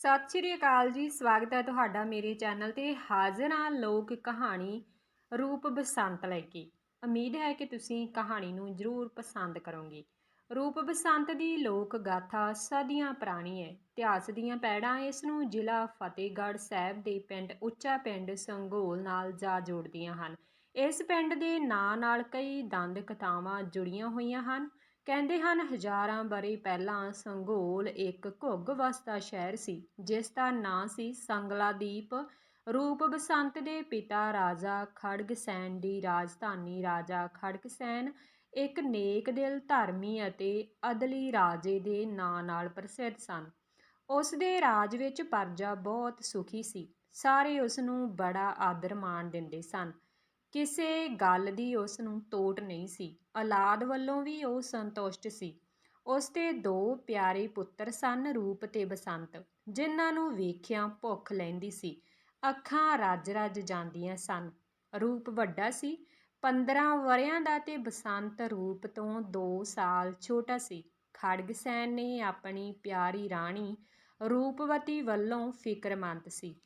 ਸਤਿ ਸ਼੍ਰੀ ਅਕਾਲ ਜੀ, ਸਵਾਗਤ ਹੈ ਤੁਹਾਡਾ ਮੇਰੇ ਚੈਨਲ ਤੇ ਹਾਜ਼ਰ ਹਾਂ ਲੋਕ ਕਹਾਣੀ ਰੂਪ ਬਸੰਤ ਲੈ ਕੇ। ਉਮੀਦ ਹੈ ਕਿ ਤੁਸੀਂ ਕਹਾਣੀ ਨੂੰ ਜ਼ਰੂਰ ਪਸੰਦ ਕਰੋਗੇ। ਰੂਪ ਬਸੰਤ ਦੀ ਲੋਕ ਗਾਥਾ ਸਦੀਆਂ ਪੁਰਾਣੀ ਹੈ। ਇਤਿਹਾਸ ਦੀਆਂ ਪੈੜਾਂ ਇਸ ਨੂੰ ਜ਼ਿਲ੍ਹਾ ਫਤਿਹਗੜ੍ਹ ਸਾਹਿਬ ਦੇ ਪਿੰਡ, ਉੱਚਾ ਪਿੰਡ ਸੰਗੋਲ ਨਾਲ ਜਾ ਜੋੜਦੀਆਂ ਹਨ। ਇਸ ਪਿੰਡ ਦੇ ਨਾਂ ਨਾਲ ਕਈ ਦੰਦ ਕਥਾਵਾਂ ਜੁੜੀਆਂ ਹੋਈਆਂ ਹਨ। ਕਹਿੰਦੇ ਹਨ, ਹਜ਼ਾਰਾਂ ਬਰੇ ਪਹਿਲਾਂ ਸੰਗੋਲ ਇੱਕ ਘੁੱਗ ਵਸਦਾ ਸ਼ਹਿਰ ਸੀ, ਜਿਸ ਦਾ ਨਾਂ ਸੀ ਸੰਗਲਾਦੀਪ। ਰੂਪ ਬਸੰਤ ਦੇ ਪਿਤਾ ਰਾਜਾ ਖੜਗਸੈਨ ਦੀ ਰਾਜਧਾਨੀ ਰਾਜਾ ਖੜਗਸੈਨ, ਇੱਕ ਨੇਕ ਦਿਲ ਧਰਮੀ ਅਤੇ ਅਦਲੀ ਰਾਜੇ ਦੇ ਨਾਂ ਨਾਲ ਪ੍ਰਸਿੱਧ ਸਨ। ਉਸ ਦੇ ਰਾਜ ਵਿੱਚ ਪਰਜਾ ਬਹੁਤ ਸੁਖੀ ਸੀ, ਸਾਰੇ ਉਸ ਨੂੰ ਬੜਾ ਆਦਰ ਮਾਣ ਦਿੰਦੇ ਸਨ। ਕਿਸੇ ਗੱਲ ਦੀ ਉਸ ਨੂੰ ਤੋਟ ਨਹੀਂ ਸੀ। ਔਲਾਦ ਵੱਲੋਂ ਵੀ ਉਹ ਸੰਤੁਸ਼ਟ ਸੀ। ਉਸ ਦੇ ਦੋ ਪਿਆਰੇ ਪੁੱਤਰ ਸਨ ਰੂਪ ਤੇ ਬਸੰਤ, ਜਿਨ੍ਹਾਂ ਨੂੰ ਵੇਖਿਆਂ ਭੁੱਖ ਲੈਂਦੀ ਸੀ। ਅੱਖਾਂ ਰੱਜ-ਰੱਜ ਜਾਂਦੀਆਂ ਸਨ। ਰੂਪ ਵੱਡਾ ਸੀ। ਪੰਦਰਾਂ ਵਰ੍ਹਿਆਂ ਦਾ ਤੇ ਬਸੰਤ ਰੂਪ ਤੋਂ ਦੋ ਸਾਲ ਛੋਟਾ ਸੀ। ਖੜਗਸੈਨ ਨੇ ਆਪਣੀ ਪਿਆਰੀ ਰਾਣੀ ਰੂਪਵਤੀ ਵੱਲੋਂ ਫਿਕਰਮੰਦ ਸੀ।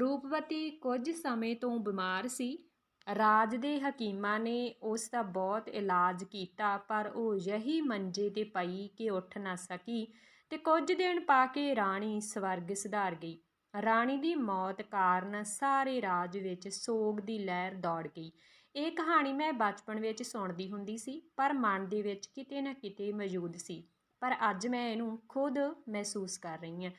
ਰੂਪਵਤੀ ਕੁਝ ਸਮੇਂ ਤੋਂ ਬਿਮਾਰ ਸੀ। ਰਾਜ ਦੇ ਹਕੀਮਾਂ ਨੇ ਉਸ ਦਾ ਬਹੁਤ ਇਲਾਜ ਕੀਤਾ, ਪਰ ਉਹ ਯਹੀ ਮੰਜੇ ਤੇ ਪਈ ਕਿ ਉੱਠ ਨਾ ਸਕੀ ਤੇ ਕੁਝ ਦਿਨ ਪਾ ਕੇ ਰਾਣੀ ਸਵਰਗ ਸਿਧਾਰ ਗਈ। ਰਾਣੀ ਦੀ ਮੌਤ ਕਾਰਨ ਸਾਰੇ ਰਾਜ ਵਿੱਚ ਸੋਗ ਦੀ ਲਹਿਰ ਦੌੜ ਗਈ। ਇਹ ਕਹਾਣੀ ਮੈਂ ਬਚਪਨ ਵਿੱਚ ਸੁਣਦੀ ਹੁੰਦੀ ਸੀ, ਪਰ ਮਨ ਦੇ ਵਿੱਚ ਕਿਤੇ ਨਾ ਕਿਤੇ ਮੌਜੂਦ ਸੀ। ਪਰ ਅੱਜ ਮੈਂ ਇਹਨੂੰ ਖੁਦ ਮਹਿਸੂਸ ਕਰ ਰਹੀ ਹਾਂ।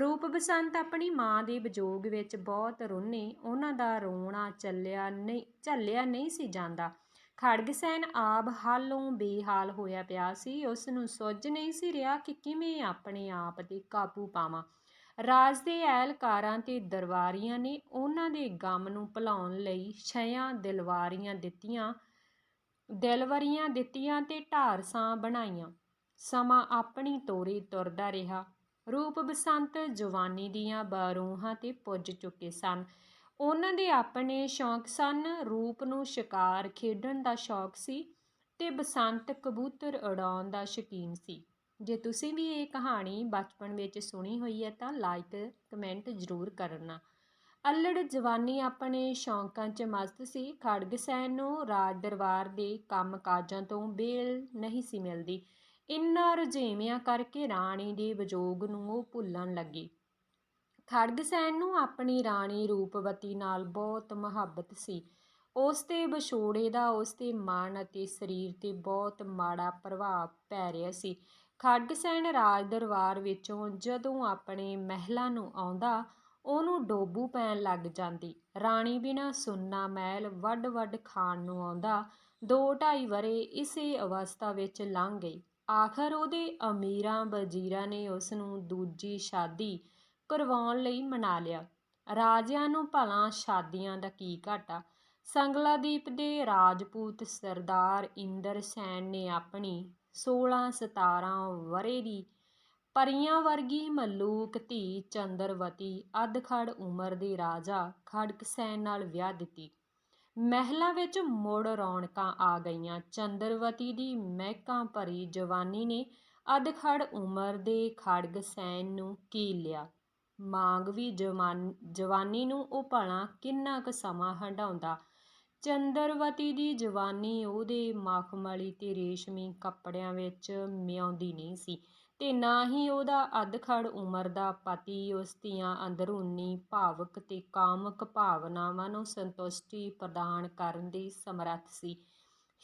ਰੂਪ ਬਸੰਤ ਆਪਣੀ ਮਾਂ ਦੇ ਵਿਜੋਗ ਵਿੱਚ ਬਹੁਤ ਰੋਨੇ, ਉਹਨਾਂ ਦਾ ਰੋਣਾ ਚੱਲਿਆ ਨਹੀਂ, ਝੱਲਿਆ ਨਹੀਂ ਸੀ ਜਾਂਦਾ। ਖੜਗਸੈਨ ਆਪ ਹਾਲੋਂ ਬੇਹਾਲ ਹੋਇਆ ਪਿਆ ਸੀ। ਉਸ ਨੂੰ ਸੁੱਝ ਨਹੀਂ ਸੀ ਰਿਹਾ ਕਿ ਕਿਵੇਂ ਆਪਣੇ ਆਪ ਤੇ ਕਾਬੂ ਪਾਵਾਂ। ਰਾਜ ਦੇ ਐਲਕਾਰਾਂ ਤੇ ਦਰਬਾਰੀਆਂ ਨੇ ਉਹਨਾਂ ਦੇ ਗਮ ਨੂੰ ਭੁਲਾਉਣ ਲਈ ਛਿਆਂ ਦਿਲਵਾਰੀਆਂ ਦਿੱਤੀਆਂ, ਦਿਲਵਰੀਆਂ ਦਿੱਤੀਆਂ ਤੇ ਢਾਰਸਾਂ ਬਣਾਈਆਂ। ਸਮਾਂ ਆਪਣੀ ਤੋਰੀ ਤੁਰਦਾ ਰਿਹਾ। ਰੂਪ ਬਸੰਤ ਜਵਾਨੀ ਦੀਆਂ ਬਾਰੂਹਾਂ ਤੇ ਪੁੱਜ ਚੁੱਕੇ ਸਨ। ਉਹਨਾਂ ਦੇ ਆਪਣੇ ਸ਼ੌਂਕ ਸਨ। ਰੂਪ ਨੂੰ ਸ਼ਿਕਾਰ ਖੇਡਣ ਦਾ ਸ਼ੌਕ ਸੀ ਤੇ ਬਸੰਤ ਕਬੂਤਰ ਉਡਾਉਣ ਦਾ ਸ਼ੌਕੀਨ ਸੀ। ਜੇ ਤੁਸੀਂ ਵੀ ਇਹ ਕਹਾਣੀ ਬਚਪਨ ਵਿੱਚ ਸੁਣੀ ਹੋਈ ਹੈ ਤਾਂ ਲਾਈਕ ਕਮੈਂਟ ਜ਼ਰੂਰ ਕਰਨਾ। ਅਲੜ ਜਵਾਨੀ ਆਪਣੇ ਸ਼ੌਂਕਾਂ 'ਚ ਮਸਤ ਸੀ। ਖੜਗਸੈਨ ਨੂੰ ਰਾਜ ਦਰਬਾਰ ਦੇ ਕੰਮ ਕਾਜਾਂ ਤੋਂ ਬੇਲ ਨਹੀਂ ਸੀ ਮਿਲਦੀ। ਇਨ੍ਹਾਂ ਰੁਝੇਵਿਆਂ ਕਰਕੇ ਰਾਣੀ ਦੇ ਵਿਜੋਗ ਨੂੰ ਉਹ ਭੁੱਲਣ ਲੱਗੀ। ਖੜਗਸੈਨ ਨੂੰ ਆਪਣੀ ਰਾਣੀ ਰੂਪਵਤੀ ਨਾਲ ਬਹੁਤ ਮੁਹੱਬਤ ਸੀ। ਉਸ ਤੇ ਵਿਛੋੜੇ ਦਾ ਉਸ ਦੇ ਮਨ ਅਤੇ ਸਰੀਰ ਤੇ ਬਹੁਤ ਮਾੜਾ ਪ੍ਰਭਾਵ ਪੈ ਰਿਹਾ ਸੀ। ਖੜਗਸੈਨ ਰਾਜ ਦਰਬਾਰ ਵਿੱਚੋਂ ਜਦੋਂ ਆਪਣੇ ਮਹਿਲਾਂ ਨੂੰ ਆਉਂਦਾ, ਉਹਨੂੰ ਡੋਬੂ ਪੈਣ ਲੱਗ ਜਾਂਦੀ। ਰਾਣੀ ਬਿਨਾ ਸੁੰਨਾ ਮਹਿਲ ਵੱਡ-ਵੱਡ ਖਾਣ ਨੂੰ ਆਉਂਦਾ, ਦੋ ਢਾਈ ਵਰੇ ਇਸੇ ਅਵਸਥਾ ਵਿੱਚ ਲੰਘ ਗਈ। ਆਖਰ ਉਹਦੇ ਅਮੀਰਾਂ ਵਜ਼ੀਰਾਂ ਨੇ ਉਸ ਨੂੰ ਦੂਜੀ ਸ਼ਾਦੀ ਕਰਵਾਉਣ ਲਈ ਮਨਾ ਲਿਆ। ਰਾਜਿਆਂ ਨੂੰ ਭਲਾ ਸ਼ਾਦੀਆਂ ਦਾ ਕੀ ਘਾਟਾ। ਸੰਗਲਾਦੀਪ ਦੇ ਰਾਜਪੂਤ ਸਰਦਾਰ ਇੰਦਰ ਸੈਨ ਨੇ ਆਪਣੀ 16 17 ਵਰੇ ਦੀ ਪਰੀਆਂ ਵਰਗੀ ਮਲੂਕ ਧੀ ਚੰਦਰਵਤੀ ਅਧਖੜ ਉਮਰ ਦੇ ਰਾਜਾ ਖੜਕ ਸੈਨ ਨਾਲ ਵਿਆਹ ਦਿੱਤੀ। ਮਹਿਲਾਂ ਵਿੱਚ ਮੁੜ ਰੌਣਕਾਂ ਆ ਗਈਆਂ। ਚੰਦਰਵਤੀ ਦੀ ਮਹਿਕਾਂ ਭਰੀ ਜਵਾਨੀ ਨੇ ਅਧਖੜ ਉਮਰ ਦੇ ਖੜਗ ਸੈਨ ਨੂੰ ਕੀ ਲਿਆ? ਮਾਂਗ ਵੀ ਜਵਾਨੀ ਨੂੰ ਉਹ ਭਲਾ ਕਿੰਨਾ ਕੁ ਸਮਾਂ ਹੰਢਾਉਂਦਾ? ਚੰਦਰਵਤੀ ਦੀ ਜਵਾਨੀ ਉਹਦੇ ਮਖਮਲੀ ਤੇ ਰੇਸ਼ਮੀ ਕੱਪੜਿਆਂ ਵਿੱਚ ਮਿਆਉਂਦੀ ਨਹੀਂ ਸੀ। ਅਤੇ ਨਾ ਹੀ ਉਹਦਾ ਅਧਖੜ ਉਮਰ ਦਾ ਪਤੀ, ਉਸ ਦੀਆਂ ਅੰਦਰੂਨੀ ਭਾਵਕ ਅਤੇ ਕਾਮਕ ਭਾਵਨਾਵਾਂ ਨੂੰ ਸੰਤੁਸ਼ਟੀ ਪ੍ਰਦਾਨ ਕਰਨ ਦੀ ਸਮਰੱਥ ਸੀ।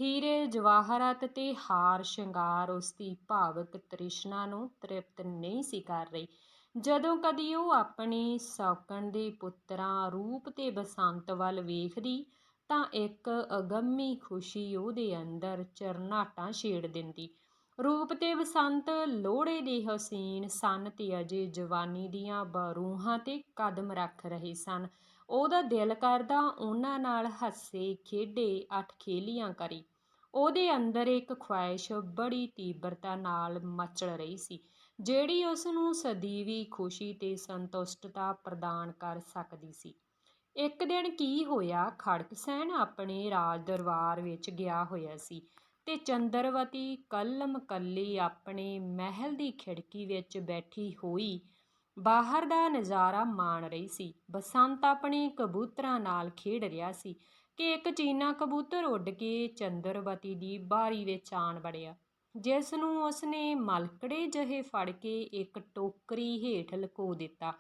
ਹੀਰੇ, ਜਵਾਹਰਤ ਤੇ ਹਾਰ ਸ਼ਿੰਗਾਰ ਉਸ ਦੀ ਭਾਵਕ ਤ੍ਰਿਸ਼ਨਾ ਨੂੰ ਤ੍ਰਿਪਤ ਨਹੀਂ ਸੀ ਕਰ ਰਹੀ। ਜਦੋਂ ਕਦੀ ਉਹ ਆਪਣੀ ਸੌਕਣ ਦੇ ਪੁੱਤਰਾਂ ਰੂਪ ਤੇ ਬਸੰਤ ਵੱਲ ਵੇਖਦੀ, ਤਾਂ ਇੱਕ ਅਗੰਮੀ ਖੁਸ਼ੀ ਉਹਦੇ ਅੰਦਰ ਚਰਨਾਟਾਂ ਛੇੜ ਦਿੰਦੀ। ਰੂਪ ਤੇ ਬਸੰਤ ਲੋਹੜੇ ਦੇ ਹਸੀਨ, ਸਨ ਤੇ ਅਜੇ ਜਵਾਨੀ ਦੀਆਂ ਬਰੂਹਾਂ ਤੇ ਕਦਮ ਰੱਖ ਰਹੇ ਸਨ। ਉਹਦਾ ਦਿਲ ਕਰਦਾ ਉਹਨਾਂ ਨਾਲ ਹੱਸੇ, ਖੇਡੇ, ਅਠ ਖੇਲੀਆਂ ਕਰੀ। ਉਹਦੇ ਅੰਦਰ ਇੱਕ ਖੁਆਇਸ਼ ਬੜੀ ਤੀਬਰਤਾ ਨਾਲ ਮਚਲ ਰਹੀ ਸੀ, ਜਿਹੜੀ ਉਸ ਨੂੰ ਸਦੀਵੀ ਖੁਸ਼ੀ ਤੇ ਸੰਤੁਸ਼ਟਤਾ ਪ੍ਰਦਾਨ ਕਰ ਸਕਦੀ ਸੀ। ਇੱਕ ਦਿਨ ਕੀ ਹੋਇਆ ਖੜਕਸੈਨ ਆਪਣੇ ਰਾਜ ਦਰਬਾਰ ਵਿੱਚ ਗਿਆ ਹੋਇਆ ਸੀ। ਤੇ ਚੰਦਰਵਤੀ ਕੱਲਮ ਕੱਲੀ ਆਪਣੇ ਮਹਿਲ ਦੀ ਖਿੜਕੀ ਵਿੱਚ ਬੈਠੀ ਹੋਈ ਬਾਹਰ ਦਾ ਨਜ਼ਾਰਾ ਮਾਣ ਰਹੀ ਸੀ। ਬਸੰਤ ਆਪਣੇ ਕਬੂਤਰਾਂ ਨਾਲ ਖੇਡ ਰਿਹਾ ਸੀ ਕਿ ਇੱਕ ਚੀਨਾ ਕਬੂਤਰ ਉੱਡ ਕੇ ਚੰਦਰਵਤੀ ਦੀ ਬਾਰੀ ਵਿੱਚ ਆਣ ਵੜਿਆ, ਜਿਸ ਨੂੰ ਉਸਨੇ ਮਲਕੜੇ ਜਿਹੇ ਫੜ ਕੇ ਇੱਕ ਟੋਕਰੀ ਹੇਠ ਲੁਕੋ ਦਿੱਤਾ।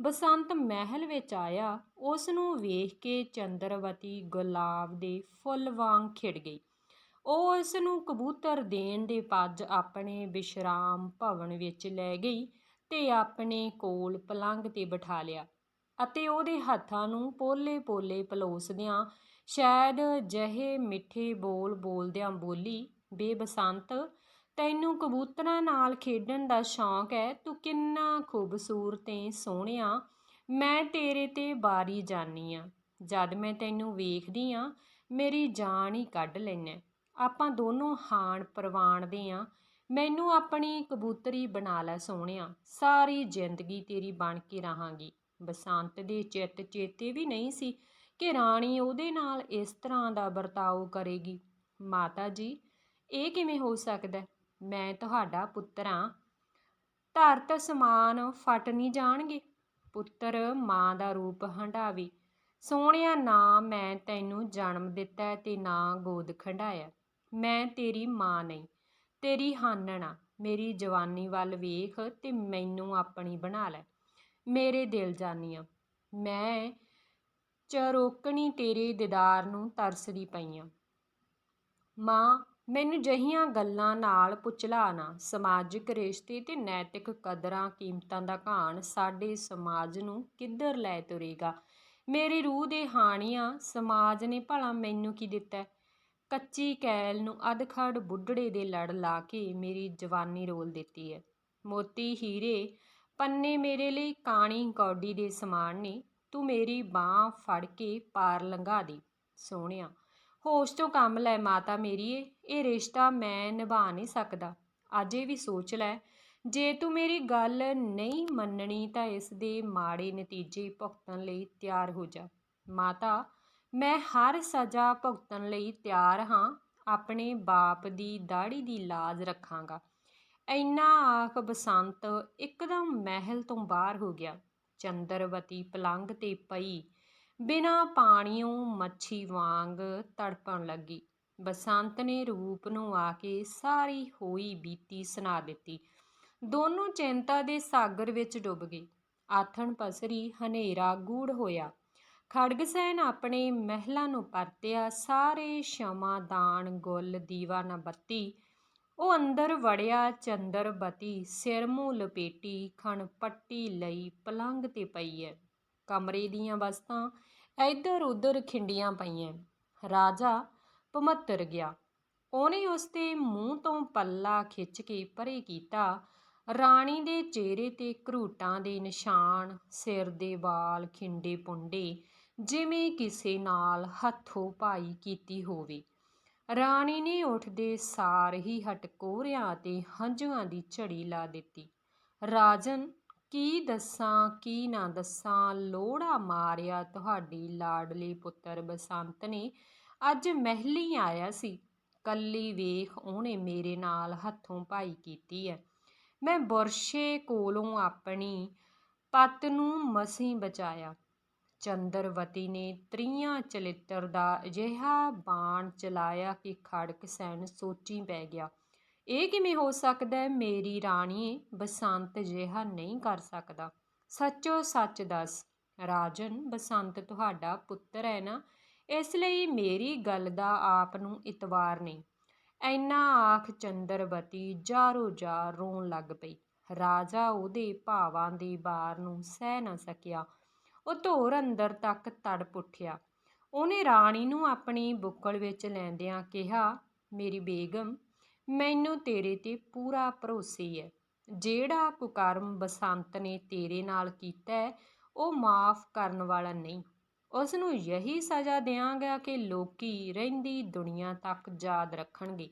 ਬਸੰਤ ਮਹਿਲ ਵਿੱਚ ਆਇਆ ਉਸ ਨੂੰ ਵੇਖ ਕੇ ਚੰਦਰਵਤੀ ਗੁਲਾਬ ਦੇ ਫੁੱਲ ਵਾਂਗ ਖਿੜ ਗਈ। ਉਹ ਉਸ ਨੂੰ ਕਬੂਤਰ ਦੇਣ ਦੇ ਪੱਜ ਆਪਣੇ ਵਿਸ਼ਰਾਮ ਭਵਨ ਵਿੱਚ ਲੈ ਗਈ ਤੇ ਆਪਣੇ ਕੋਲ ਪਲੰਘ ਤੇ ਬਿਠਾ ਲਿਆ ਅਤੇ ਉਹਦੇ ਹੱਥਾਂ ਨੂੰ ਪੋਲੇ-ਪੋਲੇ ਪਲੋਸਦਿਆਂ ਸ਼ਾਇਦ ਜਹੇ ਮਿੱਠੇ ਬੋਲ ਬੋਲਦਿਆਂ ਬੋਲੀ, ਬੇਬਸੰਤ, ਤੈਨੂੰ ਕਬੂਤਰਾਂ ਨਾਲ ਖੇਡਣ ਦਾ ਸ਼ੌਂਕ ਹੈ ਤੂੰ ਕਿੰਨਾ ਖੂਬਸੂਰਤ ਤੇ ਸੋਹਣਿਆ। ਮੈਂ ਤੇਰੇ ਤੇ ਬਾਰੀ ਜਾਨੀ ਆ। ਜਦ ਮੈਂ ਤੈਨੂੰ ਵੇਖਦੀ ਆ, ਮੇਰੀ ਜਾਨ ਹੀ ਕੱਢ ਲੈਣਾ ਆਪਾਂ ਦੋਨੋਂ ਹਾਣ ਪ੍ਰਵਾਨਦੇ ਆ। ਮੈਨੂੰ ਆਪਣੀ ਕਬੂਤਰੀ ਬਣਾ ਲੈ ਸੋਹਣਿਆ। ਸਾਰੀ ਜ਼ਿੰਦਗੀ ਤੇਰੀ ਬਣ ਕੇ ਰਹਾਂਗੀ। ਬਸੰਤ ਦੇ ਚਿੱਤ ਚੇਤੇ ਵੀ ਨਹੀਂ ਸੀ ਕਿ ਰਾਣੀ ਉਹਦੇ ਨਾਲ ਇਸ ਤਰ੍ਹਾਂ ਦਾ ਵਰਤਾਓ ਕਰੇਗੀ। ਮਾਤਾ ਜੀ, ਇਹ ਕਿਵੇਂ ਹੋ ਸਕਦਾ? ਮੈਂ ਤੁਹਾਡਾ ਪੁੱਤਰ ਹਾਂ ਧਰਤ ਸਮਾਨ ਫਟ ਨਹੀਂ ਜਾਣਗੇ। ਪੁੱਤਰ ਮਾਂ ਦਾ ਰੂਪ ਹੰਢਾਵੇ। ਸੋਹਣਿਆ ਨਾ ਮੈਂ ਤੈਨੂੰ ਜਨਮ ਦਿੱਤਾ ਤੇ ਨਾ ਗੋਦ ਖੰਡਾਇਆ। ਮੈਂ ਤੇਰੀ ਮਾਂ ਨਹੀਂ, ਤੇਰੀ ਹਾਨਣਾ ਮੇਰੀ ਜਵਾਨੀ ਵੱਲ ਵੇਖ ਤੇ ਮੈਨੂੰ ਆਪਣੀ ਬਣਾ ਲੈ। ਮੇਰੇ ਦਿਲ ਜਾਨੀਆਂ ਮੈਂ ਚਰੋਕਣੀ ਤੇਰੇ ਦੀਦਾਰ ਨੂੰ ਤਰਸਦੀ ਪਈਆਂ ਮਾਂ, ਮੈਨੂੰ ਜਹੀਆਂ ਗੱਲਾਂ ਨਾਲ ਪੁਚਲਾ ਨਾ। ਸਮਾਜਿਕ ਰਿਸ਼ਤੇ ਤੇ ਨੈਤਿਕ ਕਦਰਾਂ ਕੀਮਤਾਂ ਦਾ ਘਾਣ ਸਾਡੇ ਸਮਾਜ ਨੂੰ ਕਿੱਧਰ ਲੈ ਤੁਰੇਗਾ? ਮੇਰੀ ਰੂਹ ਦੇ ਹਾਣੀਆਂ ਸਮਾਜ ਨੇ ਭਲਾ ਮੈਨੂੰ ਕੀ ਦਿੱਤਾ? ਕੱਚੀ ਕੈਲ ਨੂੰ ਅਧਖੜ ਬੁੱਢੜੇ ਦੇ ਲੜ ਲਾ ਕੇ ਮੇਰੀ ਜਵਾਨੀ ਰੋਲ ਦਿੱਤੀ ਹੈ। ਮੋਤੀ ਹੀਰੇ, ਪੰਨੇ ਮੇਰੇ ਲਈ ਕਾਣੀ ਕੌਡੀ ਦੇ ਸਮਾਨ ਨੇ, ਤੂੰ ਮੇਰੀ ਬਾਹ ਫੜ ਕੇ ਪਾਰ ਲੰਘਾ ਦੇ, ਸੋਹਣਿਆ। ਹੋਸ਼ ਤੋਂ ਕੰਮ ਲੈ ਮਾਤਾ ਮੇਰੀਏ ਇਹ ਰਿਸ਼ਤਾ ਮੈਂ ਨਿਭਾ ਨਹੀਂ ਸਕਦਾ। ਅਜੇ ਵੀ ਸੋਚ ਲੈ, ਜੇ ਤੂੰ ਮੇਰੀ ਗੱਲ ਨਹੀਂ ਮੰਨਣੀ ਤਾਂ ਇਸ ਦੇ ਮਾੜੇ ਨਤੀਜੇ ਭੁਗਤਣ ਲਈ ਤਿਆਰ ਹੋ ਜਾ। ਮਾਤਾ ਮੈਂ ਹਰ ਸਜ਼ਾ ਭੁਗਤਣ ਲਈ ਤਿਆਰ ਹਾਂ, ਆਪਣੇ ਬਾਪ ਦੀ ਦਾੜੀ ਦੀ ਲਾਜ ਰੱਖਾਂਗਾ। ਇੰਨਾ ਆਖ ਬਸੰਤ ਇੱਕਦਮ ਮਹਿਲ ਤੋਂ ਬਾਹਰ ਹੋ ਗਿਆ। ਚੰਦਰਵਤੀ ਪਲੰਗ ਤੇ ਪਈ, ਬਿਨਾਂ ਪਾਣੀਓਂ ਮੱਛੀ ਵਾਂਗ ਤੜਪਣ ਲੱਗੀ। ਬਸੰਤ ਨੇ ਰੂਪ ਨੂੰ ਆ ਕੇ ਸਾਰੀ ਹੋਈ ਬੀਤੀ ਸੁਣਾ ਦਿੱਤੀ। ਦੋਨੋਂ ਚਿੰਤਾ ਦੇ ਸਾਗਰ ਵਿੱਚ ਡੁੱਬ ਗਏ ਆਥਣ ਪਸਰੀ ਹਨੇਰਾ ਗੂੜ ਹੋਇਆ। ਖੜਗਸੈਨ ਆਪਣੇ ਮਹਿਲਾਂ ਨੂੰ ਪਰਤਿਆ, ਸਾਰੇ ਸ਼ਮਾ ਦਾਨ, ਗੁੱਲ, ਦੀਵਾ ਨਾ ਬੱਤੀ। ਉਹ ਅੰਦਰ ਵੜਿਆ ਚੰਦਰਬਤੀ ਸਿਰ ਮੂੰਹ ਲਪੇਟੀ ਖਣ ਪੱਟੀ ਲਈ ਪਲੰਗ ਤੇ ਪਈ ਐ। ਕਮਰੇ ਦੀਆਂ ਵਸਤਾਂ ਇੱਧਰ ਉੱਧਰ ਖਿੰਡੀਆਂ ਪਈਆਂ। ਰਾਜਾ ਭਮੱਤਰ ਗਿਆ। ਉਹਨੇ ਉਸ ਦੇ ਮੂੰਹ ਤੋਂ ਪੱਲਾ ਖਿੱਚ ਕੇ ਪਰੇ ਕੀਤਾ। ਰਾਣੀ ਦੇ ਚਿਹਰੇ ਤੇ ਘਰੂਟਾਂ ਦੇ ਨਿਸ਼ਾਨ, ਸਿਰ ਦੇ ਵਾਲ ਖਿੰਡੇ ਪੁੰਡੇ ਜਿਵੇਂ ਕਿਸੇ ਨਾਲ ਹੱਥੋਂ ਪਾਈ ਕੀਤੀ ਹੋਵੇ। ਰਾਣੀ ਨੇ ਉੱਠਦੇ ਸਾਰ ਹੀ ਹਟਕੋਰਿਆਂ ਅਤੇ ਹੰਝੂਆਂ ਦੀ ਝੜੀ ਲਾ ਦਿੱਤੀ। ਰਾਜਨ, ਕੀ ਦੱਸਾਂ, ਕੀ ਨਾ ਦੱਸਾਂ ਲੋੜਾ ਮਾਰਿਆ ਤੁਹਾਡੀ ਲਾਡਲੀ ਪੁੱਤਰ ਬਸੰਤ ਨੇ। ਅੱਜ ਮਹਿਲੀ ਆਇਆ ਸੀ। ਕੱਲੀ ਵੇਖ ਉਹਨੇ ਮੇਰੇ ਨਾਲ ਹੱਥੋਂ ਪਾਈ ਕੀਤੀ ਹੈ ਮੈਂ ਬੁਰਸ਼ੇ ਕੋਲੋਂ ਆਪਣੀ ਪੱਤ ਨੂੰ ਮਸੀਂ ਬਚਾਇਆ। ਚੰਦਰਵਤੀ ਨੇ ਤ੍ਰੀਆਂ ਚਲਿੱਤਰ ਦਾ ਅਜਿਹਾ ਬਾਣ ਚਲਾਇਆ ਕਿ ਖੜਕ ਸੈਨ ਸੋਚੀ ਪੈ ਗਿਆ। ਇਹ ਕਿਵੇਂ ਹੋ ਸਕਦਾ ਹੈ? ਮੇਰੀ ਰਾਣੀਏ ਬਸੰਤ ਜਿਹਾ ਨਹੀਂ ਕਰ ਸਕਦਾ। ਸੱਚੋ ਸੱਚ ਦੱਸ, ਰਾਜਨ ਬਸੰਤ ਤੁਹਾਡਾ ਪੁੱਤਰ ਹੈ ਨਾ? ਇਸ ਲਈ ਮੇਰੀ ਗੱਲ ਦਾ ਆਪ ਨੂੰ ਇਤਵਾਰ ਨਹੀਂ। ਐਨਾ ਆਖ ਚੰਦਰਵਤੀ ਜਾਰੋ ਜਾਰ ਰੋਣ ਲੱਗ ਪਈ। ਰਾਜਾ ਉਹਦੇ ਭਾਵਾਂ ਦੀ ਬਾਰ ਨੂੰ ਸਹਿ ਨਾ ਸਕਿਆ। ਉਹ ਧੋਰ ਅੰਦਰ ਤੱਕ ਤੜਪ ਉੱਠਿਆ। ਉਹਨੇ ਰਾਣੀ ਨੂੰ ਆਪਣੀ ਬੁੱਕਲ ਵਿੱਚ ਲੈਂਦਿਆਂ ਕਿਹਾ, ਮੇਰੀ ਬੇਗਮ, ਮੈਨੂੰ ਤੇਰੇ ਤੇ ਪੂਰਾ ਭਰੋਸੇ ਹੈ ਜਿਹੜਾ ਕੁਕਰਮ ਬਸੰਤ ਨੇ ਤੇਰੇ ਨਾਲ ਕੀਤਾ ਹੈ, ਉਹ ਮਾਫ ਕਰਨ ਵਾਲਾ ਨਹੀਂ। ਉਸ ਨੂੰ ਯਹੀ ਸਜ਼ਾ ਦਿਆਂਗਾ ਕਿ ਲੋਕੀ ਰਹਿੰਦੀ ਦੁਨੀਆ ਤੱਕ ਯਾਦ ਰੱਖਣਗੇ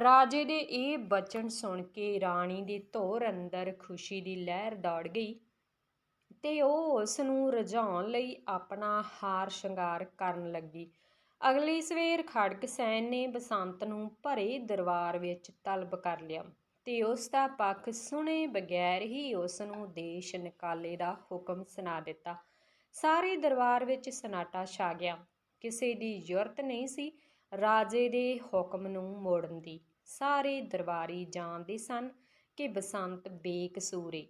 ਰਾਜੇ ਦੇ ਇਹ ਬਚਨ ਸੁਣ ਕੇ ਰਾਣੀ ਦੇ ਧੋਰ ਅੰਦਰ ਖੁਸ਼ੀ ਦੀ ਲਹਿਰ ਦੌੜ ਗਈ। ਤੇ ਉਹ ਉਸ ਨੂੰ ਰਝਾਉਣ ਲਈ ਆਪਣਾ ਹਾਰ ਸ਼ਿੰਗਾਰ ਕਰਨ ਲੱਗੀ। ਅਗਲੀ ਸਵੇਰ ਖੜਗ ਸੈਨ ਨੇ ਬਸੰਤ ਨੂੰ ਭਰੇ ਦਰਬਾਰ ਵਿੱਚ ਤਲਬ ਕਰ ਲਿਆ ਤੇ ਉਸ ਦਾ ਪੱਖ ਸੁਣੇ ਬਗੈਰ ਹੀ ਉਸ ਨੂੰ ਦੇਸ਼ ਨਿਕਾਲੇ ਦਾ ਹੁਕਮ ਸੁਣਾ ਦਿੱਤਾ। ਸਾਰੇ ਦਰਬਾਰ ਵਿੱਚ ਸਨਾਟਾ ਛਾ ਗਿਆ। ਕਿਸੇ ਦੀ ਜ਼ਰੂਰਤ ਨਹੀਂ ਸੀ ਰਾਜੇ ਦੇ ਹੁਕਮ ਨੂੰ ਮੋੜਨ ਦੀ। ਸਾਰੇ ਦਰਬਾਰੀ ਜਾਣਦੇ ਸਨ ਕਿ ਬਸੰਤ ਬੇਕਸੂਰ ਏ।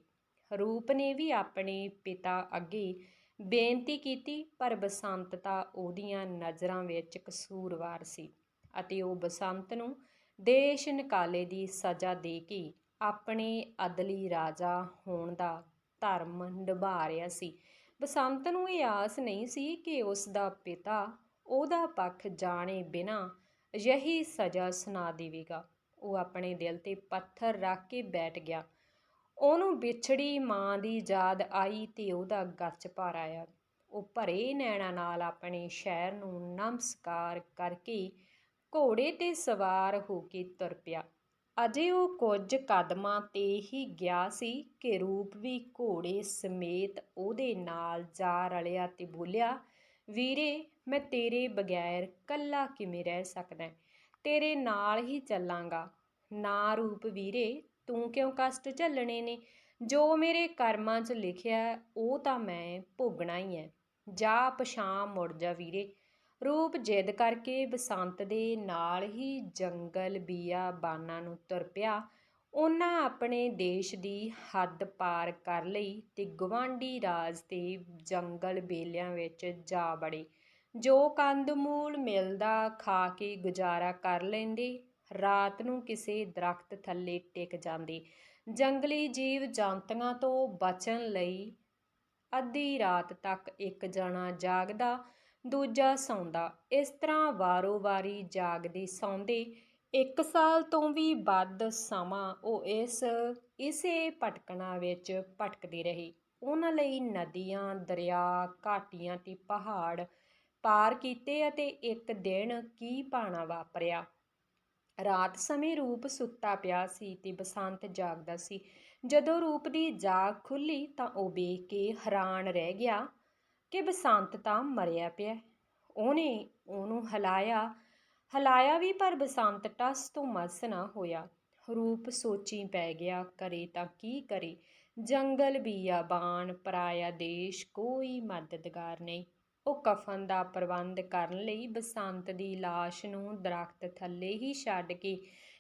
ਰੂਪ ਨੇ ਵੀ ਆਪਣੇ ਪਿਤਾ ਅੱਗੇ ਬੇਨਤੀ ਕੀਤੀ, ਪਰ ਬਸੰਤ ਤਾਂ ਉਹਦੀਆਂ ਨਜ਼ਰਾਂ ਵਿੱਚ ਕਸੂਰਵਾਰ ਸੀ ਅਤੇ ਉਹ ਬਸੰਤ ਨੂੰ ਦੇਸ਼ ਨਿਕਾਲੇ ਦੀ ਸਜ਼ਾ ਦੇ ਕੇ ਆਪਣੇ ਅਦਲੀ ਰਾਜਾ ਹੋਣ ਦਾ ਧਰਮ ਨਿਭਾ ਰਿਹਾ ਸੀ। ਬਸੰਤ ਨੂੰ ਇਹ ਆਸ ਨਹੀਂ ਸੀ ਕਿ ਉਸ ਦਾ ਪਿਤਾ ਉਹਦਾ ਪੱਖ ਜਾਣੇ ਬਿਨਾ ਯਹੀ ਸਜ਼ਾ ਸੁਣਾ ਦੇਵੇਗਾ। ਉਹ ਆਪਣੇ ਦਿਲ ਤੇ ਪੱਥਰ ਰੱਖ ਕੇ ਬੈਠ ਗਿਆ। ਉਹਨੂੰ ਵਿਛੜੀ ਮਾਂ ਦੀ ਯਾਦ ਆਈ ਅਤੇ ਉਹਦਾ ਗੱਚ ਭਰ ਆਇਆ। ਉਹ ਭਰੇ ਨੈਣਾਂ ਨਾਲ ਆਪਣੇ ਸ਼ਹਿਰ ਨੂੰ ਨਮਸਕਾਰ ਕਰਕੇ ਘੋੜੇ ਤੇ ਸਵਾਰ ਹੋ ਕੇ ਤੁਰ ਪਿਆ। ਅਜੇ ਉਹ ਕੁਝ ਕਦਮਾਂ ਤੇ ਹੀ ਗਿਆ ਸੀ ਕਿ ਰੂਪ ਵੀ ਘੋੜੇ ਸਮੇਤ ਉਹਦੇ ਨਾਲ ਜਾ ਰਲਿਆ ਅਤੇ ਬੋਲਿਆ, ਵੀਰੇ, ਮੈਂ ਤੇਰੇ ਬਗੈਰ ਕੱਲਾ ਕਿਵੇਂ ਰਹਿ ਸਕਦਾ? ਤੇਰੇ ਨਾਲ ਹੀ ਚੱਲਾਂਗਾ। ਨਾ ਰੂਪ ਵੀਰੇ ਤੂੰ ਕਿਉਂ ਕਸ਼ਟ ਝੱਲਣੇ ਨੇ? ਜੋ ਮੇਰੇ ਕਰਮਾਂ 'ਚ ਲਿਖਿਆ ਉਹ ਤਾਂ ਮੈਂ ਭੋਗਣਾ ਹੀ ਹੈ। ਜਾ ਪਛਾਂ ਮੁੜ ਜਾ ਵੀਰੇ। ਰੂਪ ਜਿੱਦ ਕਰਕੇ ਬਸੰਤ ਦੇ ਨਾਲ ਹੀ ਜੰਗਲ ਬੀਆ ਬਾਨਾਂ ਨੂੰ ਤੁਰ ਪਿਆ। ਉਹਨਾਂ ਆਪਣੇ ਦੇਸ਼ ਦੀ ਹੱਦ ਪਾਰ ਕਰ ਲਈ ਤੇ ਗਵਾਂਢੀ ਰਾਜ ਤੇ ਜੰਗਲ ਬੇਲਿਆਂ ਵਿੱਚ ਜਾ ਬੜੇ ਜੋ ਕੰਦਮੂਲ ਮਿਲਦਾ ਖਾ ਕੇ ਗੁਜ਼ਾਰਾ ਕਰ ਲੈਂਦੇ ਰਾਤ ਨੂੰ ਕਿਸੇ ਦਰਖਤ ਥੱਲੇ ਟਿਕ ਜਾਂਦੀ। ਜੰਗਲੀ ਜੀਵ ਜੰਤੀਆਂ ਤੋਂ ਬਚਣ ਲਈ ਅੱਧੀ ਰਾਤ ਤੱਕ ਇੱਕ ਜਣਾ ਜਾਗਦਾ, ਦੂਜਾ ਸੌਂਦਾ। ਇਸ ਤਰ੍ਹਾਂ ਵਾਰੋ-ਵਾਰੀ ਜਾਗਦੇ ਸੌਂਦੇ। ਇੱਕ ਸਾਲ ਤੋਂ ਵੀ ਵੱਧ ਸਮਾਂ ਉਹ ਇਸ, ਇਸੇ ਭਟਕਣਾ ਵਿੱਚ ਭਟਕਦੇ ਰਹੇ। ਉਹਨਾਂ ਲਈ ਨਦੀਆਂ, ਦਰਿਆ, ਘਾਟੀਆਂ ਤੇ ਪਹਾੜ ਪਾਰ ਕੀਤੇ ਅਤੇ ਇੱਕ ਦਿਨ ਕੀ ਭਾਣਾ ਵਾਪਰਿਆ? ਰਾਤ ਸਮੇਂ ਰੂਪ ਸੁੱਤਾ ਪਿਆ ਸੀ ਤੇ ਬਸੰਤ ਜਾਗਦਾ ਸੀ। ਜਦੋਂ ਰੂਪ ਦੀ ਜਾਗ ਖੁੱਲੀ ਤਾਂ ਉਹ ਵੇਖ ਕੇ ਹੈਰਾਨ ਰਹਿ ਗਿਆ ਕਿ ਬਸੰਤ ਤਾਂ ਮਰਿਆ ਪਿਆ। ਉਹਨੇ ਉਹਨੂੰ ਹਲਾਇਆ ਹਲਾਇਆ ਵੀ ਪਰ ਬਸੰਤ ਟਸ ਤੋਂ ਮਸ ਨਾ ਹੋਇਆ। ਰੂਪ ਸੋਚੀ ਪੈ ਗਿਆ, ਕਰੇ ਤਾਂ ਕੀ ਕਰੇ? ਜੰਗਲ ਬੀਆਬਾਨ, ਪਰਾਇਆ ਦੇਸ਼ ਕੋਈ ਮਦਦਗਾਰ ਨਹੀਂ। ਉਹ ਕਫਨ ਦਾ ਪ੍ਰਬੰਧ ਕਰਨ ਲਈ ਬਸੰਤ ਦੀ ਲਾਸ਼ ਨੂੰ ਦਰਖਤ ਥੱਲੇ ਹੀ ਛੱਡ ਕੇ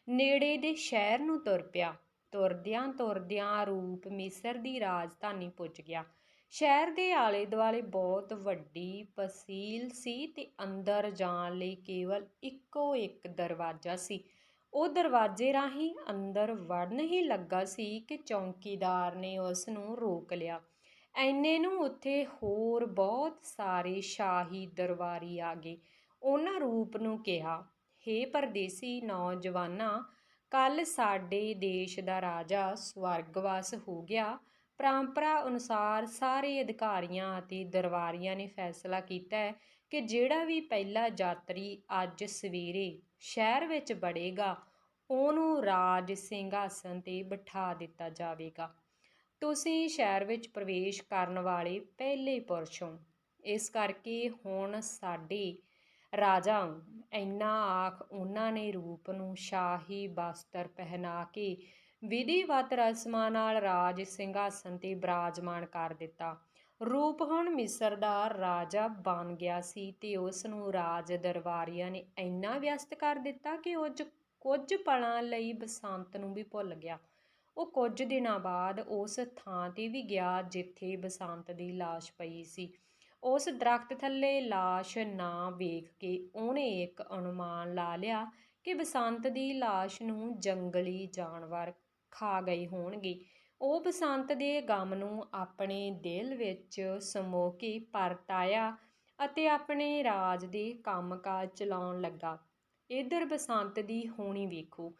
ਨੇੜੇ ਦੇ ਸ਼ਹਿਰ ਨੂੰ ਤੁਰ ਪਿਆ। ਤੁਰਦਿਆਂ ਤੁਰਦਿਆਂ ਰੂਪ ਮਿਸਰ ਦੀ ਰਾਜਧਾਨੀ ਪੁੱਜ ਗਿਆ। ਸ਼ਹਿਰ ਦੇ ਆਲੇ ਦੁਆਲੇ ਬਹੁਤ ਵੱਡੀ ਪਸੀਲ ਸੀ ਤੇ ਅੰਦਰ ਜਾਣ ਲਈ ਕੇਵਲ ਇੱਕੋ ਇੱਕ ਦਰਵਾਜ਼ਾ ਸੀ। ਉਹ ਦਰਵਾਜ਼ੇ ਰਾਹੀਂ ਅੰਦਰ ਵੜਨ ਹੀ ਲੱਗਾ ਸੀ ਕਿ ਚੌਂਕੀਦਾਰ ਨੇ ਉਸ ਨੂੰ ਰੋਕ ਲਿਆ। ਐਨੇ ਨੂੰ ਉੱਥੇ ਹੋਰ ਬਹੁਤ ਸਾਰੇ ਸ਼ਾਹੀ ਦਰਬਾਰੀ ਆ ਗਏ। ਉਹਨਾਂ ਰੂਪ ਨੂੰ ਕਿਹਾ, ਹੇ ਪਰਦੇਸੀ ਨੌਜਵਾਨਾਂ, ਕੱਲ੍ਹ ਸਾਡੇ ਦੇਸ਼ ਦਾ ਰਾਜਾ ਸਵਰਗਵਾਸ ਹੋ ਗਿਆ। ਪਰੰਪਰਾ ਅਨੁਸਾਰ ਸਾਰੇ ਅਧਿਕਾਰੀਆਂ ਅਤੇ ਦਰਬਾਰੀਆਂ ਨੇ ਫੈਸਲਾ ਕੀਤਾ ਹੈ ਕਿ ਜਿਹੜਾ ਵੀ ਪਹਿਲਾ ਯਾਤਰੀ ਅੱਜ ਸਵੇਰੇ ਸ਼ਹਿਰ ਵਿੱਚ ਵੜੇਗਾ, ਉਹਨੂੰ ਰਾਜ ਸਿੰਘਾਸਨ ਤੇ ਬਿਠਾ ਦਿੱਤਾ ਜਾਵੇਗਾ। ਤੁਸੀਂ ਸ਼ਹਿਰ ਵਿੱਚ ਪ੍ਰਵੇਸ਼ ਕਰਨ ਵਾਲੇ ਪਹਿਲੇ ਪੁਰਸ਼ ਹੋ। ਇਸ ਕਰਕੇ ਹੁਣ ਸਾਡੇ ਰਾਜਾ ਇੰਨਾ ਆਖ ਉਹਨਾਂ ਨੇ ਰੂਪ ਨੂੰ ਸ਼ਾਹੀ ਬਸਤਰ ਪਹਿਨਾ ਕੇ ਵਿਧੀਵਤ ਰਸਮਾਂ ਨਾਲ ਰਾਜ ਸਿੰਘਾਸਨ ਤੇ ਬਿਰਾਜਮਾਨ ਕਰ ਦਿੱਤਾ। ਰੂਪ ਹੁਣ ਮਿਸਰ ਦਾ ਰਾਜਾ ਬਣ ਗਿਆ ਸੀ ਤੇ ਉਸ ਨੂੰ ਰਾਜ ਦਰਬਾਰੀਆਂ ਨੇ ਇੰਨਾ ਵਿਅਸਤ ਕਰ ਦਿੱਤਾ ਕਿ ਉਹ ਕੁਝ ਪਲਾਂ ਲਈ ਬਸੰਤ ਨੂੰ ਵੀ ਭੁੱਲ ਗਿਆ। ਉਹ ਕੁਝ ਦਿਨਾਂ ਬਾਅਦ ਉਸ ਥਾਂ ਤੇ ਵੀ ਗਿਆ ਜਿੱਥੇ ਬਸੰਤ ਦੀ ਲਾਸ਼ ਪਈ ਸੀ। ਉਸ ਦਰੱਖਤ ਥੱਲੇ ਲਾਸ਼ ਨਾ ਵੇਖ ਕੇ ਉਹਨੇ ਇੱਕ ਅਨੁਮਾਨ ਲਾ ਲਿਆ ਕਿ ਬਸੰਤ ਦੀ ਲਾਸ਼ ਨੂੰ ਜੰਗਲੀ ਜਾਨਵਰ ਖਾ ਗਏ ਹੋਣਗੇ। ਉਹ ਬਸੰਤ ਦੇ ਗਮ ਨੂੰ ਆਪਣੇ ਦਿਲ ਵਿੱਚ ਸਮੋ ਕੇ ਪਰਤ ਆਇਆ ਅਤੇ ਆਪਣੇ ਰਾਜ ਦੇ ਕੰਮਕਾਜ ਚਲਾਉਣ ਲੱਗਾ। ਇਧਰ ਬਸੰਤ ਦੀ ਹੋਣੀ ਵੇਖੋ।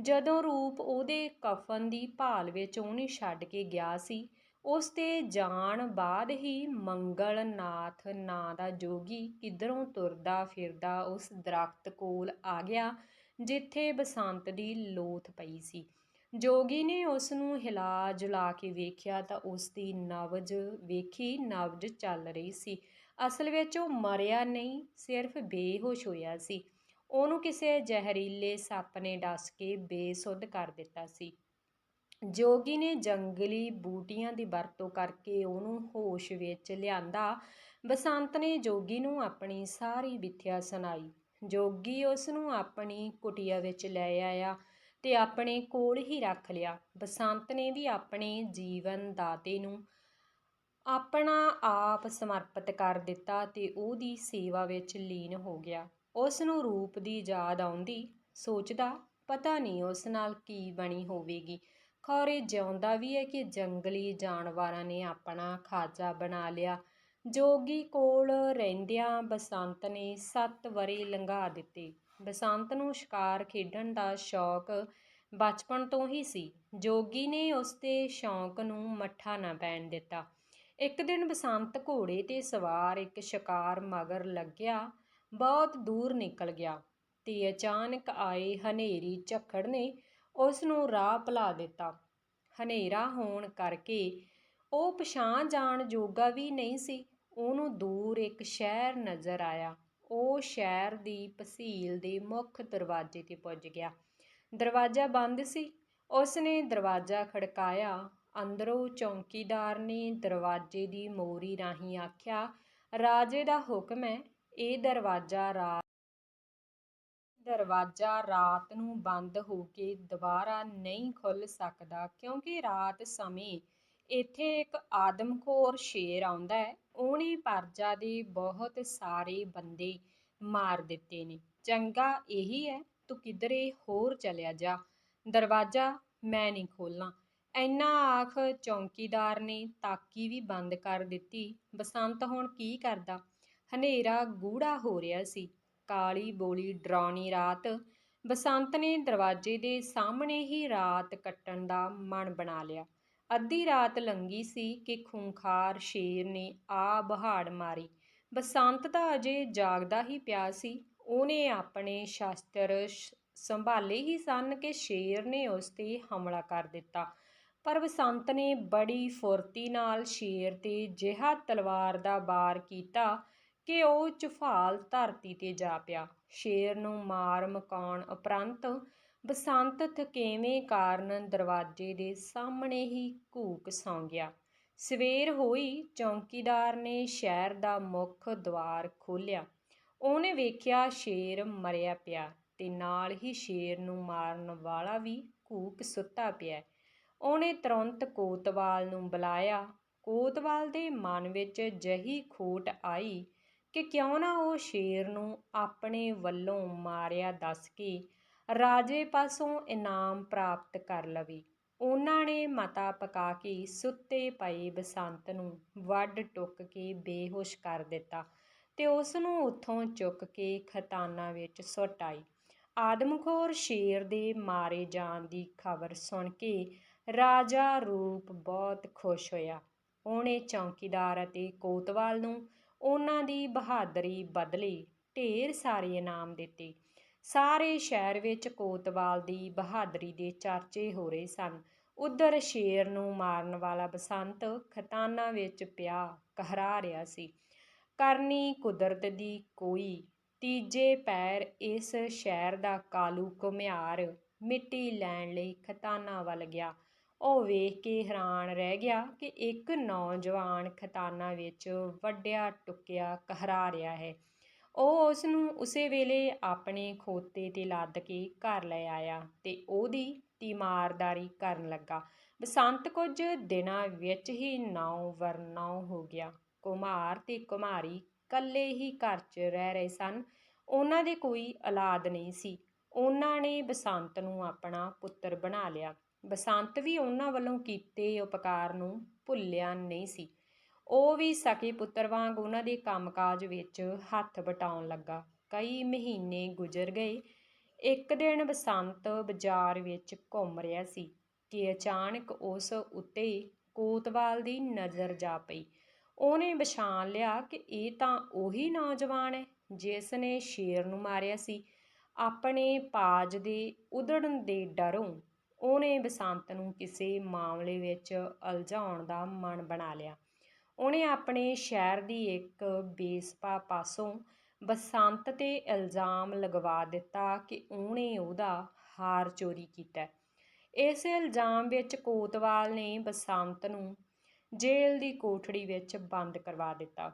ਜਦੋਂ ਰੂਪ ਉਹਦੇ ਕਫਨ ਦੀ ਭਾਲ ਵਿੱਚ ਉਹਨੇ ਛੱਡ ਕੇ ਗਿਆ ਸੀ, ਉਸ ਤੇ ਜਾਣ ਬਾਅਦ ਹੀ ਮੰਗਲ ਨਾਥ ਨਾਂ ਦਾ ਜੋਗੀ ਕਿਧਰੋਂ ਤੁਰਦਾ ਫਿਰਦਾ ਉਸ ਦਰਖਤ ਕੋਲ ਆ ਗਿਆ, ਜਿੱਥੇ ਬਸੰਤ ਦੀ ਲੋਥ ਪਈ ਸੀ। ਜੋਗੀ ਨੇ ਉਸ ਨੂੰ ਹਿਲਾ ਜੁਲਾ ਕੇ ਵੇਖਿਆ ਤਾਂ ਉਸ ਦੀ ਨਬਜ ਵੇਖੀ ਨਬਜ ਚੱਲ ਰਹੀ ਸੀ। ਅਸਲ ਵਿੱਚ ਉਹ ਮਰਿਆ ਨਹੀਂ, ਸਿਰਫ ਬੇਹੋਸ਼ ਹੋਇਆ ਸੀ। ਉਹਨੂੰ ਕਿਸੇ ਜ਼ਹਿਰੀਲੇ ਸੱਪ ਨੇ ਡਸ ਕੇ ਬੇਸੁੱਧ ਕਰ ਦਿੱਤਾ ਸੀ। ਜੋਗੀ ਨੇ ਜੰਗਲੀ ਬੂਟੀਆਂ ਦੀ ਵਰਤੋਂ ਕਰਕੇ ਉਹਨੂੰ ਹੋਸ਼ ਵਿੱਚ ਲਿਆਂਦਾ, ਬਸੰਤ ਨੇ ਜੋਗੀ ਨੂੰ ਆਪਣੀ ਸਾਰੀ ਵਿਥਿਆ ਸੁਣਾਈ। ਜੋਗੀ ਉਸ ਨੂੰ ਆਪਣੀ ਕੁਟੀਆ ਵਿੱਚ ਲੈ ਆਇਆ ਤੇ ਆਪਣੇ ਕੋਲ ਹੀ ਰੱਖ ਲਿਆ। ਬਸੰਤ ਨੇ ਵੀ ਆਪਣੇ ਜੀਵਨ ਦਾਤੇ ਨੂੰ ਆਪਣਾ ਆਪ ਸਮਰਪਿਤ ਕਰ ਦਿੱਤਾ ਤੇ ਉਹਦੀ ਸੇਵਾ ਵਿੱਚ ਲੀਨ ਹੋ ਗਿਆ। ਉਸ ਨੂੰ ਰੂਪ ਦੀ ਯਾਦ ਆਉਂਦੀ, ਸੋਚਦਾ, ਪਤਾ ਨਹੀਂ ਉਸ ਨਾਲ ਕੀ ਬਣੀ ਹੋਵੇਗੀ। ਖੌਰੇ ਜਿਉਂਦਾ ਵੀ ਹੈ ਕਿ ਜੰਗਲੀ ਜਾਨਵਰਾਂ ਨੇ ਆਪਣਾ ਖਾਜਾ ਬਣਾ ਲਿਆ। ਜੋਗੀ ਕੋਲ ਰਹਿੰਦਿਆਂ ਬਸੰਤ ਨੇ 7 ਵਰੇ ਲੰਘਾ ਦਿੱਤੇ। ਬਸੰਤ ਨੂੰ ਸ਼ਿਕਾਰ ਖੇਡਣ ਦਾ ਸ਼ੌਕ ਬਚਪਨ ਤੋਂ ਹੀ ਸੀ। ਜੋਗੀ ਨੇ ਉਸ ਦੇ ਸ਼ੌਕ ਨੂੰ ਮੱਠਾ ਨਾ ਪੈਣ ਦਿੱਤਾ। ਇੱਕ ਦਿਨ ਬਸੰਤ ਘੋੜੇ ਤੇ ਸਵਾਰ ਇੱਕ ਸ਼ਿਕਾਰ ਮਗਰ ਲੱਗਿਆ। ਬਹੁਤ ਦੂਰ ਨਿਕਲ ਗਿਆ ਤੇ ਅਚਾਨਕ ਆਏ ਹਨੇਰੀ ਝੱਖੜ ਨੇ ਉਸ ਨੂੰ ਰਾਹ ਭੁਲਾ ਦਿੱਤਾ। ਹਨੇਰਾ ਹੋਣ ਕਰਕੇ ਉਹ ਪਛਾਣ ਜਾਣ ਜੋਗਾ ਵੀ ਨਹੀਂ ਸੀ। ਉਹਨੂੰ ਦੂਰ ਇੱਕ ਸ਼ਹਿਰ ਨਜ਼ਰ ਆਇਆ। ਉਹ ਸ਼ਹਿਰ ਦੀ ਪਸੀਲ ਦੇ ਮੁੱਖ ਦਰਵਾਜ਼ੇ ਤੇ ਪੁੱਜ ਗਿਆ। ਦਰਵਾਜ਼ਾ ਬੰਦ ਸੀ। ਉਸਨੇ ਦਰਵਾਜ਼ਾ ਖੜਕਾਇਆ। ਅੰਦਰੋਂ ਚੌਂਕੀਦਾਰ ਨੇ ਦਰਵਾਜ਼ੇ ਦੀ ਮੋਰੀ ਰਾਹੀਂ ਆਖਿਆ, ਰਾਜੇ ਦਾ ਹੁਕਮ ਹੈ ਇਹ ਦਰਵਾਜ਼ਾ ਰਾਤ ਦਰਵਾਜ਼ਾ ਰਾਤ ਨੂੰ ਬੰਦ ਹੋ ਕੇ ਦੁਬਾਰਾ ਨਹੀਂ ਖੁੱਲ੍ਹ ਸਕਦਾ, ਕਿਉਂਕਿ ਰਾਤ ਸਮੇਂ ਇੱਥੇ ਇੱਕ ਆਦਮਖੋਰ ਸ਼ੇਰ ਆਉਂਦਾ ਹੈ। ਉਹਨੇ ਪਰਜਾ ਦੇ ਬਹੁਤ ਸਾਰੇ ਬੰਦੇ ਮਾਰ ਦਿੱਤੇ ਨੇ। ਚੰਗਾ ਇਹੀ ਹੈ, ਤੂੰ ਕਿਧਰੇ ਹੋਰ ਚਲਿਆ ਜਾ। ਦਰਵਾਜ਼ਾ ਮੈਂ ਨਹੀਂ ਖੋਲਣਾ ਇੰਨਾ ਆਖ ਚੌਂਕੀਦਾਰ ਨੇ ਤਾਕੀ ਵੀ ਬੰਦ ਕਰ ਦਿੱਤੀ। ਬਸੰਤ ਹੁਣ ਕੀ ਕਰਦਾ? ਹਨੇਰਾ ਗੂੜਾ ਹੋ ਰਿਹਾ ਸੀ। ਕਾਲੀ ਬੋਲੀ ਡਰਾਉਣੀ ਰਾਤ, ਬਸੰਤ ਨੇ ਦਰਵਾਜ਼ੇ ਦੇ ਸਾਹਮਣੇ ਹੀ ਰਾਤ ਕੱਟਣ ਦਾ ਮਨ ਬਣਾ ਲਿਆ। ਅੱਧੀ ਰਾਤ ਲੰਗੀ ਸੀ ਕਿ ਖੂੰਖਾਰ ਸ਼ੇਰ ਨੇ ਆ ਬਹਾੜ ਮਾਰੀ। ਬਸੰਤ ਤਾਂ ਅਜੇ ਜਾਗਦਾ ਹੀ ਪਿਆ ਸੀ। ਉਹਨੇ ਆਪਣੇ ਸ਼ਾਸਤਰ ਸੰਭਾਲੇ ਹੀ ਸਨ ਕਿ ਸ਼ੇਰ ਨੇ ਉਸ ਤੇ ਹਮਲਾ ਕਰ ਦਿੱਤਾ। ਪਰ ਬਸੰਤ ਨੇ ਬੜੀ ਫੁਰਤੀ ਨਾਲ ਸ਼ੇਰ ਤੇ ਜਿਹਾ ਤਲਵਾਰ ਦਾ ਵਾਰ ਕੀਤਾ ਕਿ ਉਹ ਚੁਫਾਲ ਧਰਤੀ ਤੇ ਜਾ ਪਿਆ। ਸ਼ੇਰ ਨੂੰ ਮਾਰ ਮਕਾਉਣ ਉਪਰੰਤ ਬਸੰਤ ਥਕੇਵੇਂ ਕਾਰਨ ਦਰਵਾਜ਼ੇ ਦੇ ਸਾਹਮਣੇ ਹੀ ਘੂਕ ਸੌਂ ਗਿਆ। ਸਵੇਰ ਹੋਈ ਚੌਂਕੀਦਾਰ ਨੇ ਸ਼ਹਿਰ ਦਾ ਮੁੱਖ ਦਵਾਰ ਖੋਲ੍ਹਿਆ। ਉਹਨੇ ਵੇਖਿਆ ਸ਼ੇਰ ਮਰਿਆ ਪਿਆ ਤੇ ਨਾਲ ਹੀ ਸ਼ੇਰ ਨੂੰ ਮਾਰਨ ਵਾਲਾ ਵੀ ਘੂਕ ਸੁੱਤਾ ਪਿਆ। ਉਹਨੇ ਤੁਰੰਤ ਕੋਤਵਾਲ ਨੂੰ ਬੁਲਾਇਆ। ਕੋਤਵਾਲ ਦੇ ਮਨ ਵਿੱਚ ਜਹੀ ਖੋਟ ਆਈ ਕਿ ਕਿਉਂ ਨਾ ਉਹ ਸ਼ੇਰ ਨੂੰ ਆਪਣੇ ਵੱਲੋਂ ਮਾਰਿਆ ਦੱਸ ਕੇ ਰਾਜੇ ਪਾਸੋਂ ਇਨਾਮ ਪ੍ਰਾਪਤ ਕਰ ਲਵੇ। ਉਹਨਾਂ ਨੇ ਮਤਾ ਪਕਾ ਕੇ ਸੁੱਤੇ ਪਏ ਬਸੰਤ ਨੂੰ ਵੱਢ ਟੁੱਕ ਕੇ ਬੇਹੋਸ਼ ਕਰ ਦਿੱਤਾ ਤੇ ਉਸ ਨੂੰ ਉੱਥੋਂ ਚੁੱਕ ਕੇ ਖਤਾਨਾ ਵਿੱਚ ਸੁੱਟ ਆਈ। ਆਦਮਖੋਰ ਸ਼ੇਰ ਦੇ ਮਾਰੇ ਜਾਣ ਦੀ ਖਬਰ ਸੁਣ ਕੇ ਰਾਜਾ ਰੂਪ ਬਹੁਤ ਖੁਸ਼ ਹੋਇਆ। ਉਹਨੇ ਚੌਕੀਦਾਰ ਅਤੇ ਕੋਤਵਾਲ ਨੂੰ ਉਹਨਾਂ ਦੀ ਬਹਾਦਰੀ ਬਦਲੇ, ਢੇਰ ਸਾਰੇ ਇਨਾਮ ਦਿੱਤੇ। ਸਾਰੇ ਸ਼ਹਿਰ ਵਿੱਚ ਕੋਤਵਾਲ ਦੀ ਬਹਾਦਰੀ ਦੇ ਚਰਚੇ ਹੋ ਰਹੇ ਸਨ। ਉਧਰ ਸ਼ੇਰ ਨੂੰ ਮਾਰਨ ਵਾਲਾ ਬਸੰਤ ਖਤਾਨਾ ਵਿੱਚ ਪਿਆ ਕਹਰਾ ਰਿਹਾ ਸੀ। ਕਰਨੀ ਕੁਦਰਤ ਦੀ ਕੋਈ, ਤੀਜੇ ਪੈਰ ਇਸ ਸ਼ਹਿਰ ਦਾ ਕਾਲੂ ਘੁਮਿਆਰ ਮਿੱਟੀ ਲੈਣ ਲਈ ਖਤਾਨਾ ਵੱਲ ਗਿਆ। ਉਹ ਵੇਖ ਕੇ ਹੈਰਾਨ ਰਹਿ ਗਿਆ ਕਿ ਇੱਕ ਨੌਜਵਾਨ ਖਤਾਨਾ ਵਿੱਚ ਵੱਡਿਆ, ਟੁੱਕਿਆ, ਕਹਿਰਾ ਰਿਹਾ ਹੈ। ਉਹ ਉਸ ਨੂੰ ਉਸੇ ਵੇਲੇ ਆਪਣੇ ਖੋਤੇ ਤੇ ਲੱਦ ਕੇ ਘਰ ਲੈ ਆਇਆ ਤੇ ਉਹਦੀ ਤੀਮਾਰਦਾਰੀ ਕਰਨ ਲੱਗਾ। ਬਸੰਤ ਕੁਝ ਦਿਨਾਂ ਵਿੱਚ ਹੀ ਨੌ ਵਰਨੌ ਹੋ ਗਿਆ। ਕੁਮਾਰ ਤੇ ਕੁਮਾਰੀ ਇਕੱਲੇ ਹੀ ਘਰ 'ਚ ਰਹਿ ਰਹੇ ਸਨ। ਉਹਨਾਂ ਦੇ ਕੋਈ ਔਲਾਦ ਨਹੀਂ ਸੀ। ਉਹਨਾਂ ਨੇ ਬਸੰਤ ਨੂੰ ਆਪਣਾ ਪੁੱਤਰ ਬਣਾ ਲਿਆ। ਬਸੰਤ ਵੀ ਉਹਨਾਂ ਵੱਲੋਂ ਕੀਤੇ ਉਪਕਾਰ ਨੂੰ ਭੁੱਲਿਆ ਨਹੀਂ ਸੀ। ਉਹ ਵੀ ਸਕੇ ਪੁੱਤਰ ਵਾਂਗ ਉਹਨਾਂ ਦੇ ਕੰਮਕਾਜ ਵਿੱਚ ਹੱਥ ਵਟਾਉਣ ਲੱਗਾ। ਕਈ ਮਹੀਨੇ ਗੁਜ਼ਰ ਗਏ। ਇੱਕ ਦਿਨ ਬਸੰਤ ਬਾਜ਼ਾਰ ਵਿੱਚ ਘੁੰਮ ਰਿਹਾ ਸੀ ਕਿ ਅਚਾਨਕ ਉਸ ਉੱਤੇ ਕੋਤਵਾਲ ਦੀ ਨਜ਼ਰ ਜਾ ਪਈ। ਉਹਨੇ ਪਛਾਣ ਲਿਆ ਕਿ ਇਹ ਤਾਂ ਉਹੀ ਨੌਜਵਾਨ ਹੈ ਜਿਸ ਨੇ ਸ਼ੇਰ ਨੂੰ ਮਾਰਿਆ ਸੀ। ਆਪਣੇ ਪਾਜ ਦੇ ਉਧੜਨ ਦੇ ਡਰੋਂ ਉਹਨੇ ਬਸੰਤ ਨੂੰ ਕਿਸੇ ਮਾਮਲੇ ਵਿੱਚ ਉਲਝਾਉਣ ਦਾ ਮਨ ਬਣਾ ਲਿਆ। ਉਹਨੇ ਆਪਣੇ ਸ਼ਹਿਰ ਦੀ ਇੱਕ ਬੇਸਪਾ ਪਾਸੋਂ ਬਸੰਤ ਤੇ ਇਲਜ਼ਾਮ ਲਗਵਾ ਦਿੱਤਾ ਕਿ ਉਹਨੇ ਉਹਦਾ ਹਾਰ ਚੋਰੀ ਕੀਤਾ। ਇਸ ਇਲਜ਼ਾਮ ਵਿੱਚ ਕੋਤਵਾਲ ਨੇ ਬਸੰਤ ਨੂੰ ਜੇਲ੍ਹ ਦੀ ਕੋਠੜੀ ਵਿੱਚ ਬੰਦ ਕਰਵਾ ਦਿੱਤਾ।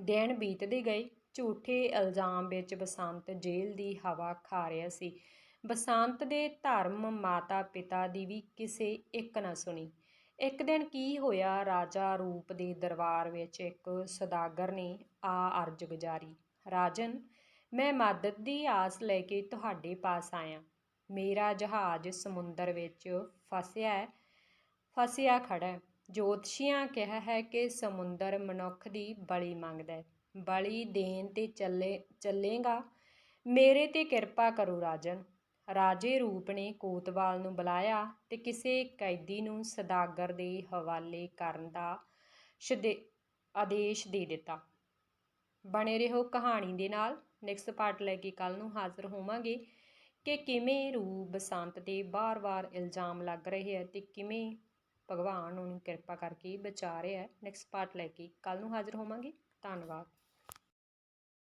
ਦਿਨ ਬੀਤਦੇ ਗਏ, ਝੂਠੇ ਇਲਜ਼ਾਮ ਵਿੱਚ ਬਸੰਤ ਜੇਲ੍ਹ ਦੀ ਹਵਾ ਖਾ ਰਿਹਾ ਸੀ। ਬਸੰਤ ਦੇ ਧਰਮ ਮਾਤਾ ਪਿਤਾ ਦੀ ਵੀ ਕਿਸੇ ਇੱਕ ਨਾ ਸੁਣੀ। ਇੱਕ ਦਿਨ ਕੀ ਹੋਇਆ, ਰਾਜਾ ਰੂਪ ਦੇ ਦਰਬਾਰ ਵਿੱਚ ਇੱਕ ਸੌਦਾਗਰ ਨੇ ਆ ਅਰਜ਼ ਗੁਜ਼ਾਰੀ। ਰਾਜਨ, ਮੈਂ ਮਦਦ ਦੀ ਆਸ ਲੈ ਕੇ ਤੁਹਾਡੇ ਪਾਸ ਆਇਆ। ਮੇਰਾ ਜਹਾਜ਼ ਸਮੁੰਦਰ ਵਿੱਚ ਫਸਿਆ ਹੈ ਫਸਿਆ ਖੜਾ ਹੈ। ਜੋਤਸ਼ੀਆਂ ਕਿਹਾ ਹੈ ਕਿ ਸਮੁੰਦਰ ਮਨੁੱਖ ਦੀ ਬਲੀ ਮੰਗਦਾ ਹੈ। ਬਲੀ ਦੇਣ ਤੇ ਚੱਲੇ, ਚੱਲੇਗਾ। ਮੇਰੇ ਤੇ ਕਿਰਪਾ ਕਰੋ, ਰਾਜਨ। ਰਾਜੇ ਰੂਪ ਨੇ ਕੋਤਵਾਲ ਨੂੰ ਬੁਲਾਇਆ ਤੇ ਕਿਸੇ ਕੈਦੀ ਨੂੰ ਸਦਾਗਰ ਦੇ ਹਵਾਲੇ ਕਰਨ ਦਾ ਸ਼ਦੇ, ਆਦੇਸ਼ ਦੇ ਦਿੱਤਾ। ਬਣੇ ਰਹੋ ਕਹਾਣੀ ਦੇ ਨਾਲ। ਨੈਕਸਟ ਪਾਰਟ ਲੈ ਕੇ ਕੱਲ ਨੂੰ ਹਾਜ਼ਰ ਹੋਵਾਂਗੇ ਕਿ ਕਿਵੇਂ ਰੂਪ ਬਸੰਤ ਤੇ ਬਾਰ-ਬਾਰ ਇਲਜ਼ਾਮ ਲੱਗ ਰਹੇ ਹੈ ਤੇ ਕਿਵੇਂ ਭਗਵਾਨ ਉਹਨੂੰ ਕਿਰਪਾ ਕਰਕੇ ਬਚਾ ਰਿਹਾ ਹੈ। ਨੈਕਸਟ ਪਾਰਟ ਲੈ ਕੇ ਕੱਲ ਨੂੰ ਹਾਜ਼ਰ ਹੋਵਾਂਗੇ। ਧੰਨਵਾਦ।